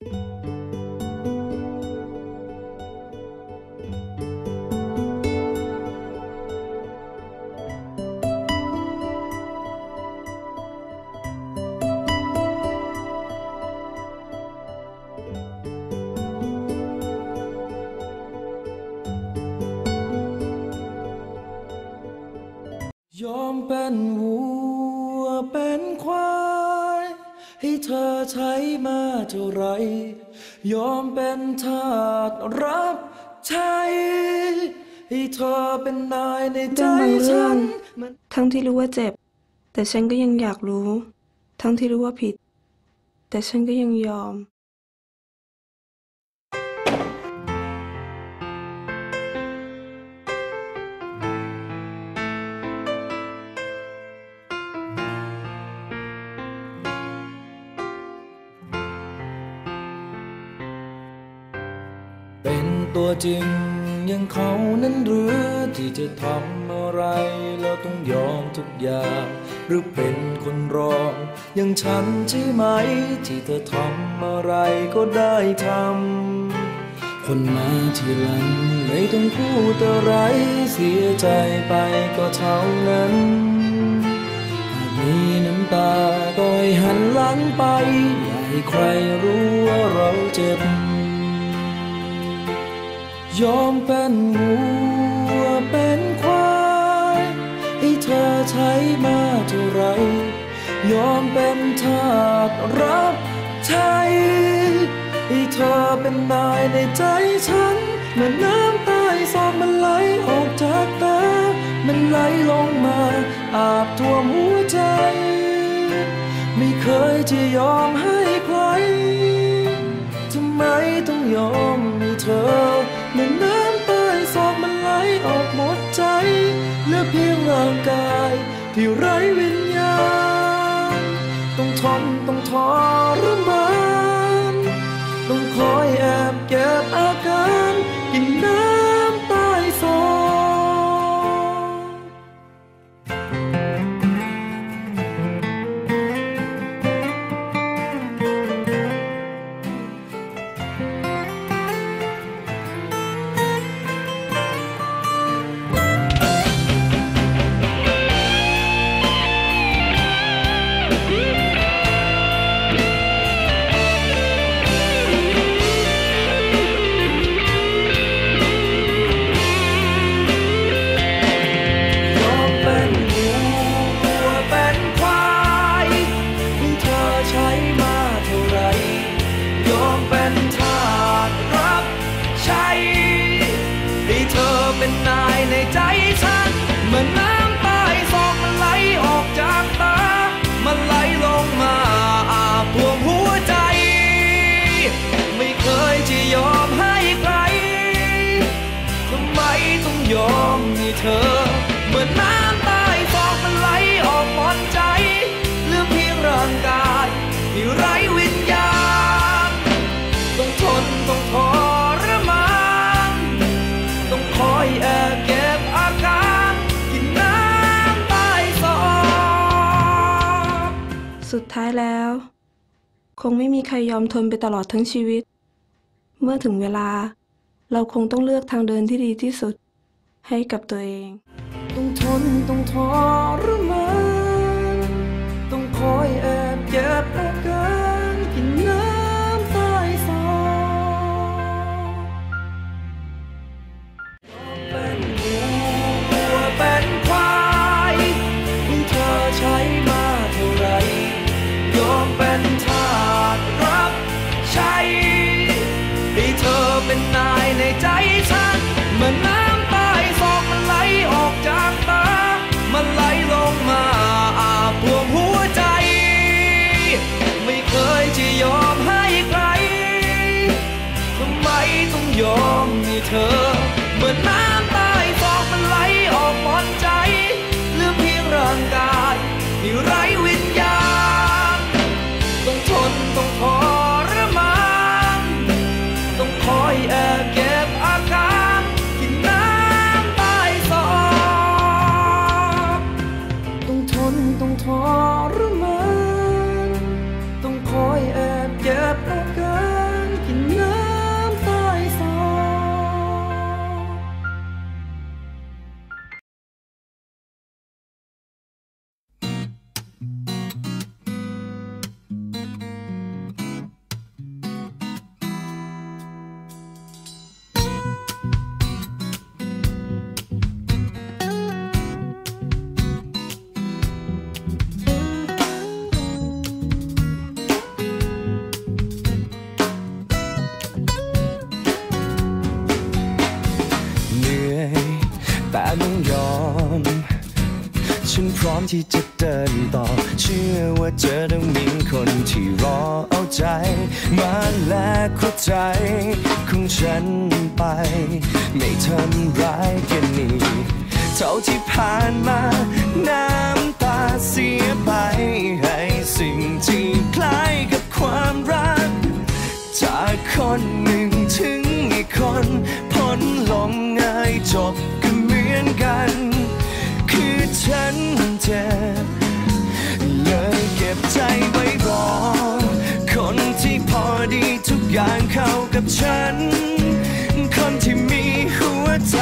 ยอมเป็นวั ให้เธอใช้มาเท่าไร ยอมเป็นทาสรับใช้ให้เธอเป็นนายในใจฉันทั้งที่รู้ว่าเจ็บ แต่ฉันก็ยังอยากรู้ ทั้งที่รู้ว่าผิด แต่ฉันก็ยังยอม เป็นตัวจริงอยังเขานั้นหรือที่จะทำอะไรแล้วต้องยอมทุกอย่าง หรือเป็นคนรองอย่างฉันใช่ไหม ที่เธอทำอะไรก็ได้ทำคนมาทีหลังไม่ต้องพูดอะไรเสียใจไปก็เท่านั้นหากมีน้ำตาก็ให้หันหลังไป อย่าให้ใครรู้ว่าเราเจ็บ ยอมเป็นวัวเป็นควายให้เธอใช้มาเท่าไร ยอมเป็นทาสรับใช้ให้เธอเป็นนายในใจฉันเมื่อน้ำตายซอกมันไหลออกจากตา มันไหลลงมา อาบท่วมหัวใจ ไม่เคยจะยอมให้ ที่ไร้วิญญาณต้องทนต้องทรมานต้องค ยอมเป็นทาสรับใช้ให้เธอเป็นนายในใจฉัน เหมือนน้ำใต้ซอกมันไหลออกจากตา มันไหลลงมาอาบท่วมหัวใจ ไม่เคยจะยอมให้ใครทำไมต้องยอมให้เธอ เหมือนน้ำ ท้ายแล้ว คงไม่มีใครยอมทนไปตลอดทั้งชีวิต เมื่อถึงเวลา เราคงต้องเลือกทางเดินที่ดีที่สุด ให้กับตัวเอง ต้องทนต้องทรมานต้องคอยแอบเก็บ เธอ แต่มึงยอม ฉันพร้อมที่จะเดินต่อ เชื่อว่าเจอต้องมีคนที่รอเอาใจ มาและเข้าใจของฉันไป ไม่ทำร้ายกันนี้เท่าที่ผ่านมา น้ำตาเสียไป ให้สิ่งที่คล้ายกับความรัก จากคนหนึ่งถึงอีกคนพ้นลงง่ายจบกัน อนกัน คือฉันเจ็บเลยเก็บใจไว้รอ คนที่พอดีทุกอย่างเข้ากับฉัน คนที่มีหัวใจ